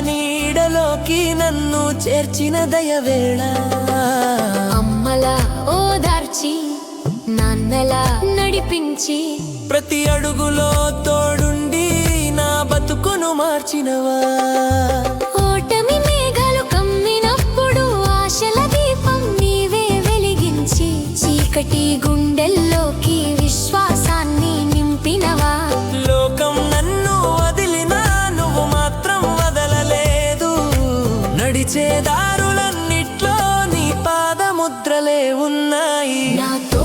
నీలోకి నన్ను చేర్చిన దయవేళ. అమ్మలా ఓదార్చి నాన్నలా నడిపించి. ప్రతి అడుగులో తోడుండి నా బతుకును మార్చినవా. ఓటమి మేఘాలు కమ్మినప్పుడు ఆశల దీపం నీవే వెలిగించి చీకటి గుండెల్లోకి నడిచే దారులన్నిట్లో నీ పాదముద్రలే ఉన్నాయి. నాతో